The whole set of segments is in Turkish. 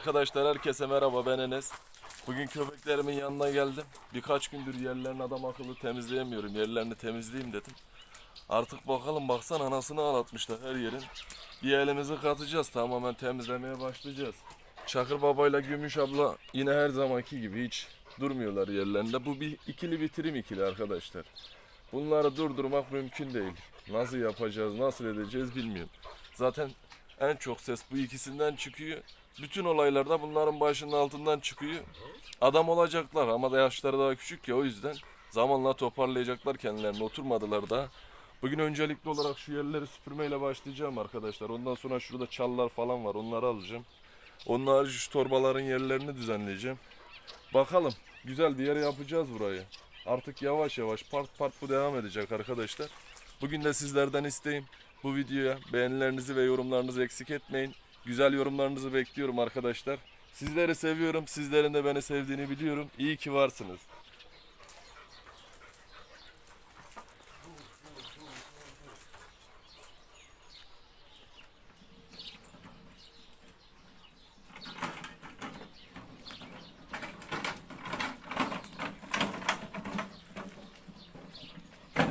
Arkadaşlar herkese merhaba ben Enes. Bugün köpeklerimin yanına geldim. Birkaç gündür yerlerini adam akıllı temizleyemiyorum. Yerlerini temizleyeyim dedim. Artık bakalım baksan anasını ağlatmışlar her yerin. Bir elimizi katacağız tamamen temizlemeye başlayacağız. Çakır babayla Gümüş abla yine her zamanki gibi hiç durmuyorlar yerlerinde. Bu bir ikili bitirim ikili arkadaşlar. Bunları durdurmak mümkün değil. Nasıl yapacağız, nasıl edeceğiz bilmiyorum. Zaten en çok ses bu ikisinden çıkıyor. Bütün olaylarda bunların başının altından çıkıyor. Adam olacaklar ama da yaşları daha küçük ya o yüzden zamanla toparlayacaklar kendilerini oturmadılar da. Bugün öncelikli olarak şu yerleri süpürmeyle başlayacağım arkadaşlar. Ondan sonra şurada çallar falan var onları alacağım. Onun harici şu torbaların yerlerini düzenleyeceğim. Bakalım güzel bir yer yapacağız burayı. Artık yavaş yavaş part part bu devam edecek arkadaşlar. Bugün de sizlerden isteğim bu videoya beğenilerinizi ve yorumlarınızı eksik etmeyin. Güzel yorumlarınızı bekliyorum arkadaşlar. Sizleri seviyorum. Sizlerin de beni sevdiğini biliyorum. İyi ki varsınız.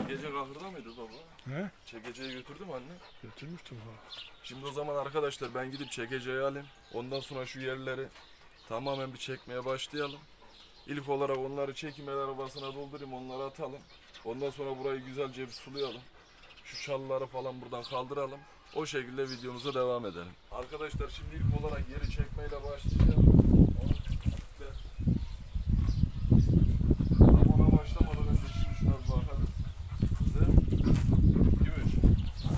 Gece kahırda mıydı baba? He? Çekeceği götürdü mü anne? Götürmüştüm ha. Şimdi o zaman arkadaşlar ben gidip çekeceği alayım. Ondan sonra şu yerleri tamamen bir çekmeye başlayalım. İlk olarak onları çekim el arabasına doldurayım onları atalım. Ondan sonra burayı güzelce bir sulayalım. Şu çalıları falan buradan kaldıralım. O şekilde videomuza devam edelim. Arkadaşlar şimdi ilk olarak yeri çekmeyle başlayacağım. Ama ona başlamadan önce şimdi şuna bir bakalım. Kızım. Gümüş.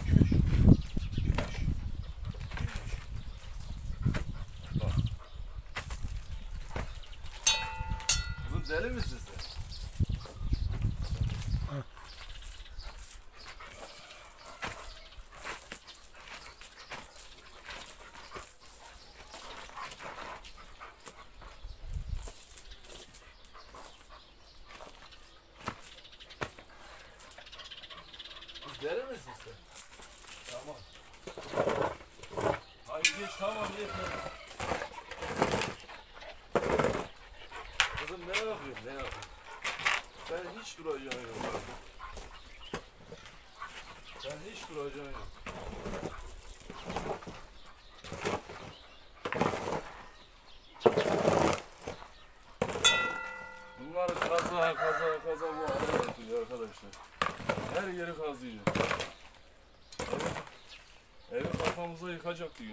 Gümüş. Bak. Kızım deli misin sen? Kız deli misin sen? Tamam. Hayır geç tamam yeter. Kızım ne yapıyorsun ne yapıyorsun? Ben hiç duracağım yok. Ben hiç duracağım yok.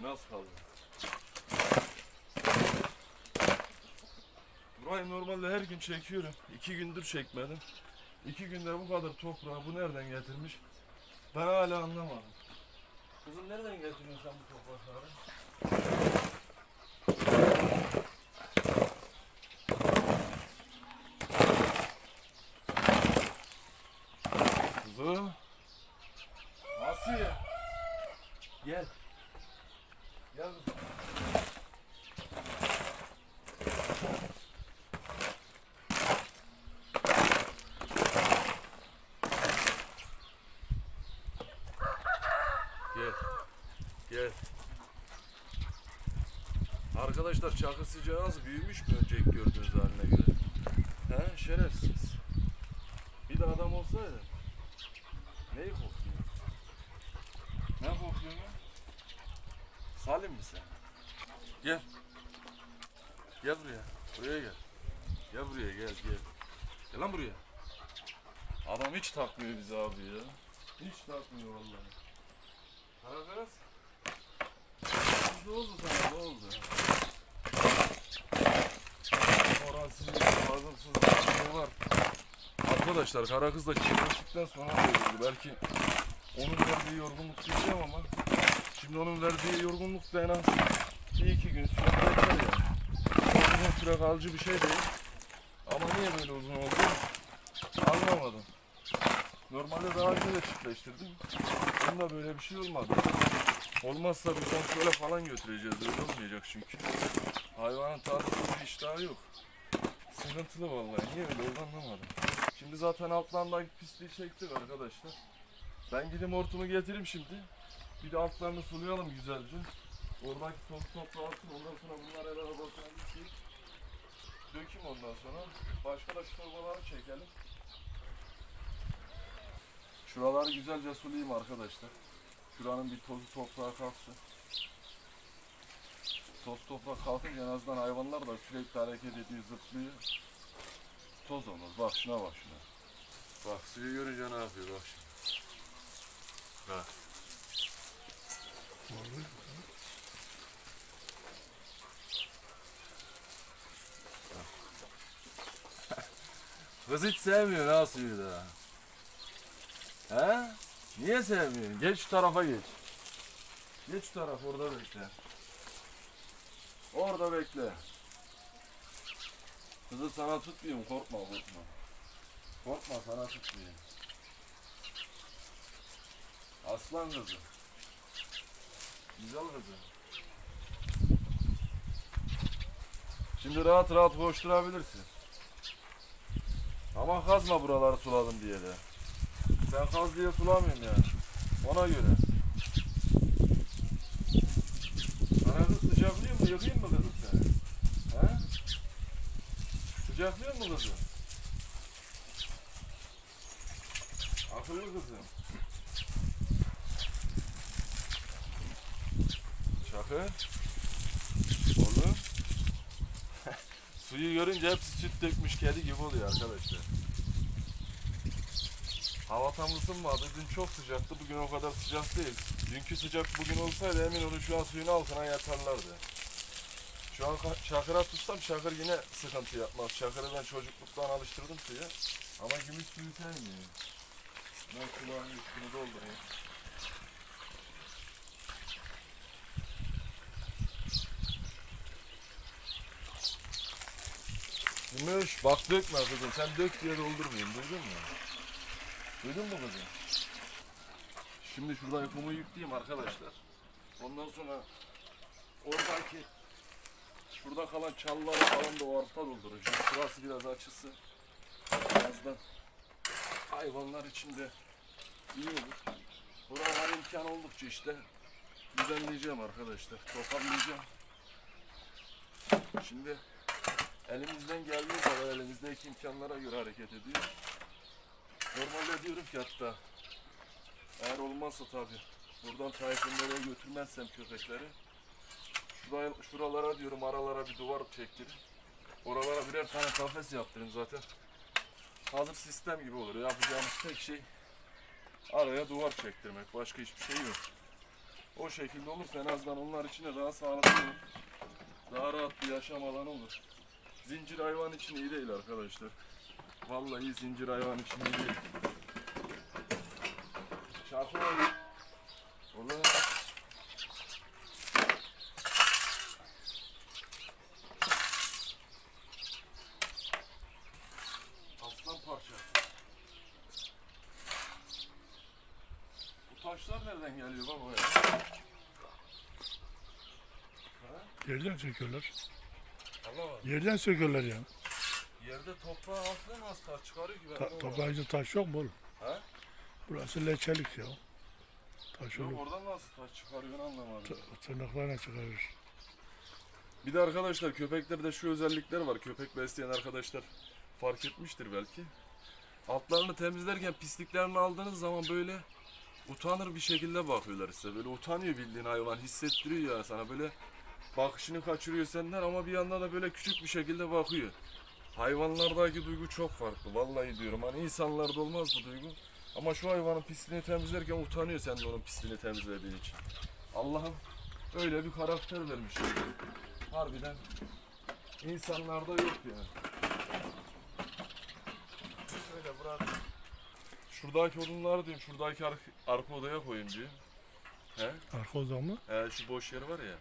Diyor nasıl kaldı? Burayı normalde her gün çekiyorum. İki gündür çekmedim. İki günde bu kadar toprağı bu nereden getirmiş? Ben hala anlamadım. Kızım nereden getiriyorsun sen bu toprakları? Kızım. Asiye. Gel. Gel kızım. Gel. Gel. Arkadaşlar çakı sıcağı büyümüş mü önceki gördüğünüz haline göre? He şerefsiz. Bir de adam olsaydı. Neyi kokuyor? Ne kokuyor lan? Salim mi sen? Gel. Gel buraya. Buraya gel. Gel buraya gel gel. Gel lan buraya. Adam hiç takmıyor bizi abi ya. Hiç takmıyor vallahi. Karakas. Ne oldu sana? Ne oldu? Bir şey var. Arkadaşlar kara kız da çiftleştikten sonra öldü. Belki onun verdiği yorgunluk diyeceğim ama şimdi onun verdiği yorgunluk da en az bir iki gün süre bekler yani. Çok Uzun süre kalıcı bir şey değil. Ama niye böyle uzun oldu? Anlamadım. Normalde daha önce de çiftleştirdim. Bunda böyle bir şey olmadı. Olmazsa bir kontrole falan götüreceğiz. Öyle olmayacak çünkü. Hayvanın tarzı bir iştahı yok. Sıkıntılı vallahi. Niye öyle oldu anlamadım. Şimdi zaten altlarındaki pisliği çektik arkadaşlar. Ben gidip hortumu getireyim şimdi. Bir de altlarını sulayalım güzelce. Oradaki top toprağı alsın. Ondan sonra bunlar el ondan sonra. Başka da şu torbaları çekelim. Şuraları güzelce sulayayım arkadaşlar. Şuranın bir tozu toprağa kalksın. Toz toprak kalkınca en azından hayvanlar da sürekli hareket ediyor, zıplıyor. Toz olmaz. Bak şuna bak şuna. Bak suyu görünce ne yapıyor bak şimdi. Bak. Kız hiç sevmiyor ha suyu da. He? Niye sevmiyorsun? Geç şu tarafa geç. Geç şu taraf orada bekle. Orada bekle. Kızı sana tutmayayım korkma korkma. Korkma sana tutmayayım. Aslan kızı. Güzel kızı. Şimdi rahat rahat koşturabilirsin. Ama kazma buraları suladım diye de. Sen kaz diye sulamıyorsun yani. Ona göre. Sana kız sıcaklıyor mu? Yakayım mı kızım seni? He? Sıcaklıyor mu kızım? Akıllı kızım. Çakır. Oğlum. Suyu görünce hepsi süt dökmüş kedi gibi oluyor arkadaşlar. Hava tam ısınmadı. Dün çok sıcaktı. Bugün o kadar sıcak değil. Dünkü sıcak bugün olsaydı emin olun şu an suyun altına yatarlardı. Şu an Çakır'a tutsam Çakır yine sıkıntı yapmaz. Çakır'ı ben çocukluktan alıştırdım suya. Ama gümüş suyu sevmiyor. Ben kulağın üstünü doldurayım. Gümüş bak dökme kızım. Sen dök diye doldurmayayım. Duydun mu? Duydun mu kızım? Şimdi şurada ipumu yükleyeyim arkadaşlar. Ondan sonra oradaki şurada kalan çalıları falan da o arpa dolduracağım. Şurası biraz açılsın. Birazdan hayvanlar içinde iyi olur. Buralar imkan oldukça işte düzenleyeceğim arkadaşlar. Toparlayacağım. Şimdi elimizden geldiği kadar elimizdeki imkanlara göre hareket ediyor. Normalde diyorum ki hatta eğer olmazsa tabii buradan Tayfunlara götürmezsem köpekleri şuraya, şuralara diyorum aralara bir duvar çektirip oralara birer tane kafes yaptırın zaten. Hazır sistem gibi olur. Yapacağımız tek şey araya duvar çektirmek. Başka hiçbir şey yok. O şekilde olursa en azından onlar için de daha sağlıklı olur. Daha rahat bir yaşam alanı olur. Zincir hayvan için iyi değil arkadaşlar. Vallahi zincir hayvan için iyi değil. Çarpı var. Orada aslan parçası. Bu taşlar nereden geliyor baba ya? Yerden söküyorlar. Allah var. Yerden söküyorlar yani. Yerde toprağı altına nasıl taş çıkarıyor ki ben Ta anlamadım. toprağında taş yok mu oğlum? Ha? Burası leçelik ya. Taş Yok olur. oradan nasıl taş çıkarıyor anlamadım. T- Tırnaklarına çıkarır. Bir de arkadaşlar köpeklerde şu özellikler var. Köpek besleyen arkadaşlar fark etmiştir belki. Altlarını temizlerken pisliklerini aldığınız zaman böyle utanır bir şekilde bakıyorlar size. Böyle utanıyor bildiğin hayvan. Hissettiriyor ya sana böyle bakışını kaçırıyor senden ama bir yandan da böyle küçük bir şekilde bakıyor. Hayvanlardaki duygu çok farklı. Vallahi diyorum. Hani insanlarda olmaz bu duygu. Ama şu hayvanın pisliğini temizlerken utanıyor sen de onun pisliğini temizlediğin için. Allah'ım öyle bir karakter vermiş. Harbiden insanlarda yok yani. Şöyle bırak. Şuradaki odunları diyeyim, şuradaki ar- arka odaya koyayım diyeyim. He? Arka oda mı? He şu boş yer var ya.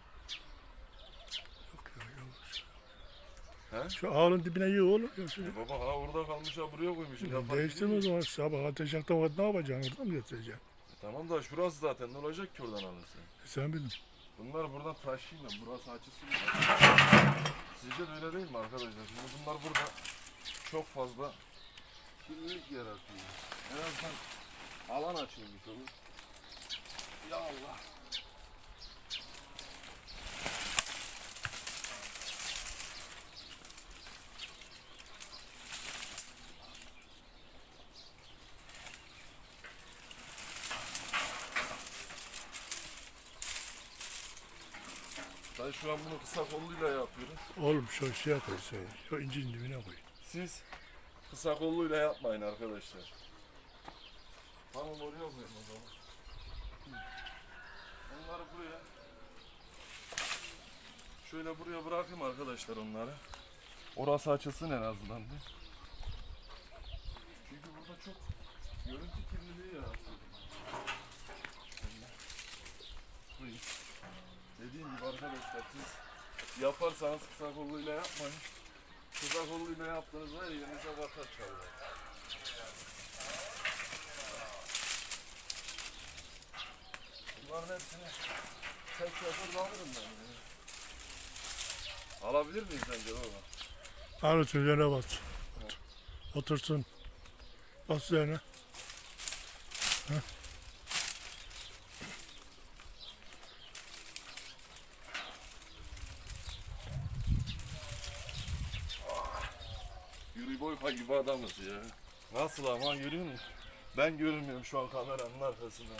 He? Şu ağılın dibine yığ oğlum. E baba ha orada kalmış ha buraya koymuşsun. Ya Değiştirme o zaman sabah ateş yaktan vakit ne yapacaksın? Oradan mı getireceksin? Tamam da şurası zaten ne olacak ki oradan alırsa? E sen bilin. Bunları buradan ben. Burası açılsın. Sizce de öyle değil mi arkadaşlar? Şimdi bunlar burada çok fazla kirlilik yaratıyor. En azından alan açılmış olur. Ya Allah. Şu an bunu kısa kolluyla yapıyorum. Oğlum şu şey koy sen. Şu incinin dibine koy. Siz kısa kolluyla yapmayın arkadaşlar. Tamam oraya koyayım o zaman. Onları buraya şöyle buraya bırakayım arkadaşlar onları. Orası açılsın en azından bir. Çünkü burada çok görüntü kirliliği yaratıyor. Şöyle. Dediğim gibi arkadaşlar siz yaparsanız kısa kolluyla yapmayın. Kısa kolluyla yaptığınız her yerinize batar çalıyor. Bunların hepsini tek seferde alırım ben. ya. Alabilir miyiz sence baba? Al üzerine bas. Otursun. Bas üzerine. Yuri gibi adamız ya. Nasıl ama görüyor musun? Ben görünmüyorum şu an kameranın arkasında.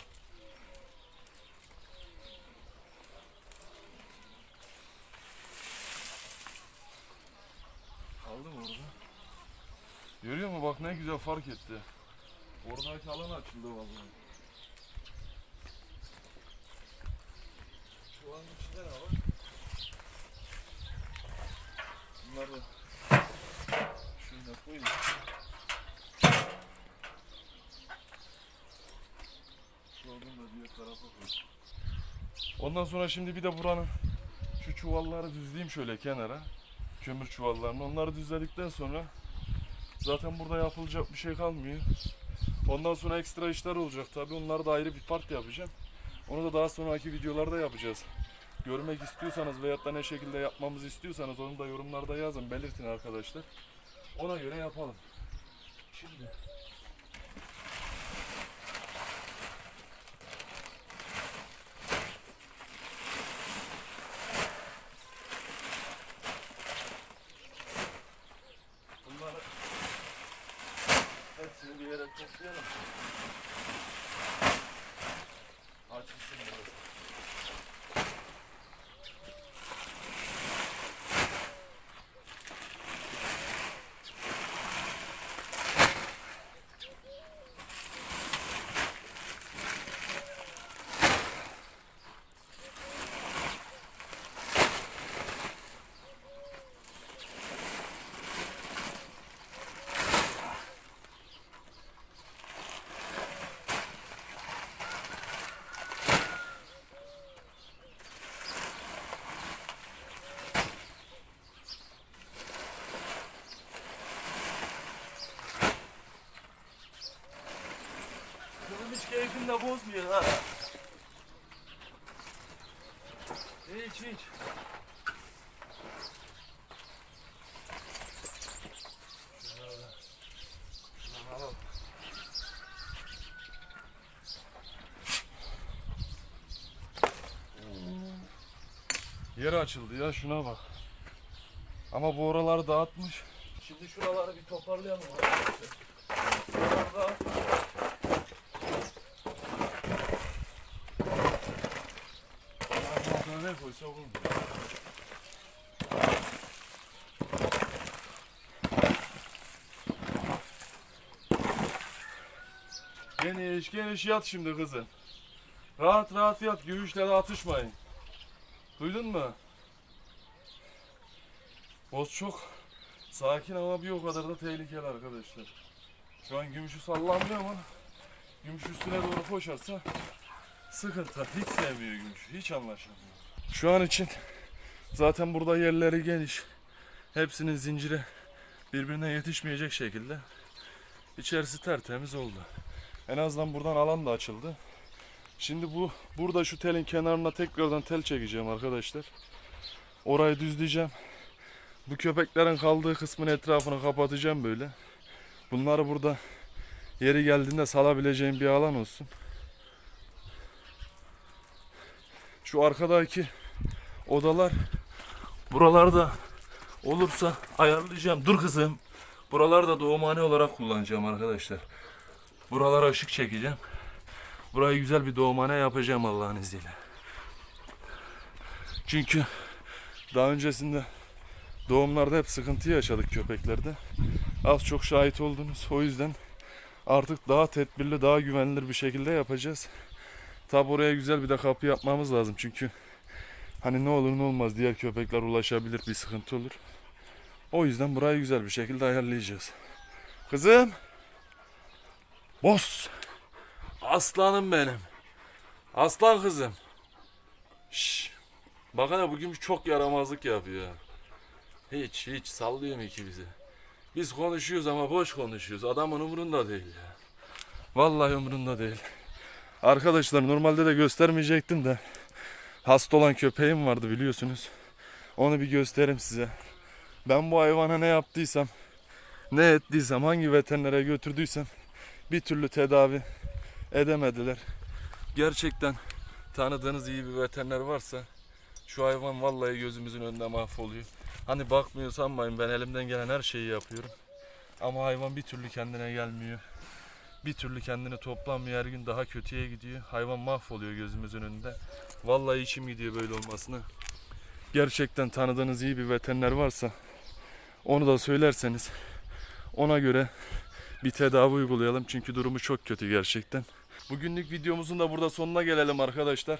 Aldım orada. Görüyor musun bak ne güzel fark etti. Oradaki alan açıldı vallahi. Şu an içinde ne var? Bunları Ondan sonra şimdi bir de buranın şu çuvalları düzleyeyim şöyle kenara. Kömür çuvallarını. Onları düzledikten sonra zaten burada yapılacak bir şey kalmıyor. Ondan sonra ekstra işler olacak tabi. Onları da ayrı bir part yapacağım. Onu da daha sonraki videolarda yapacağız. Görmek istiyorsanız veyahut da ne şekilde yapmamızı istiyorsanız onu da yorumlarda yazın. Belirtin arkadaşlar. Ona göre yapalım. Şimdi bunları hepsini bir yere toplayalım. Açılsın burası. Kızım hiç keyfini de bozmuyor ha. Hiç hiç. Şunları da- şunları alalım. Yer açıldı ya şuna bak. Ama bu oraları dağıtmış. Şimdi şuraları bir toparlayalım. Altına ne koysa olur. Geniş geniş yat şimdi kızım. Rahat rahat yat. Göğüsle de atışmayın. Duydun mu? Boz çok sakin ama bir o kadar da tehlikeli arkadaşlar. Şu an gümüşü sallanmıyor ama gümüş üstüne doğru koşarsa sıkıntı. Hiç sevmiyor gümüşü. Hiç anlaşamıyor. Şu an için zaten burada yerleri geniş. Hepsinin zincire birbirine yetişmeyecek şekilde içerisi tertemiz oldu. En azından buradan alan da açıldı. Şimdi bu burada şu telin kenarına tekrardan tel çekeceğim arkadaşlar. Orayı düzleyeceğim. Bu köpeklerin kaldığı kısmın etrafını kapatacağım böyle. Bunları burada yeri geldiğinde salabileceğim bir alan olsun. Şu arkadaki odalar buralarda olursa ayarlayacağım. Dur kızım. Buraları da doğumhane olarak kullanacağım arkadaşlar. Buralara ışık çekeceğim. Burayı güzel bir doğumhane yapacağım Allah'ın izniyle. Çünkü Daha öncesinde doğumlarda hep sıkıntı yaşadık köpeklerde. Az çok şahit oldunuz. O yüzden artık daha tedbirli, daha güvenilir bir şekilde yapacağız. Tabi oraya güzel bir de kapı yapmamız lazım çünkü hani ne olur ne olmaz diğer köpekler ulaşabilir bir sıkıntı olur. O yüzden burayı güzel bir şekilde ayarlayacağız. Kızım. Boss. Aslanım benim. Aslan kızım. Şş. Bak hele bugün çok yaramazlık yapıyor. Hiç hiç sallıyor mu ki bizi? Biz konuşuyoruz ama boş konuşuyoruz. Adamın umurunda değil ya. Vallahi umurunda değil. Arkadaşlar normalde de göstermeyecektim de hasta olan köpeğim vardı biliyorsunuz. Onu bir göstereyim size. Ben bu hayvana ne yaptıysam, ne ettiysem, hangi veterinere götürdüysem bir türlü tedavi edemediler. Gerçekten tanıdığınız iyi bir veteriner varsa şu hayvan vallahi gözümüzün önünde mahvoluyor. Hani bakmıyor sanmayın ben elimden gelen her şeyi yapıyorum. Ama hayvan bir türlü kendine gelmiyor. Bir türlü kendini toplamıyor. Her gün daha kötüye gidiyor. Hayvan mahvoluyor gözümüzün önünde. Vallahi içim gidiyor böyle olmasına. Gerçekten tanıdığınız iyi bir veteriner varsa onu da söylerseniz ona göre bir tedavi uygulayalım. Çünkü durumu çok kötü gerçekten. Bugünlük videomuzun da burada sonuna gelelim arkadaşlar.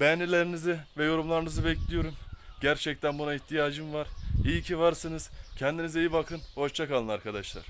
Beğenilerinizi ve yorumlarınızı bekliyorum. Gerçekten buna ihtiyacım var. İyi ki varsınız. Kendinize iyi bakın. Hoşça kalın arkadaşlar.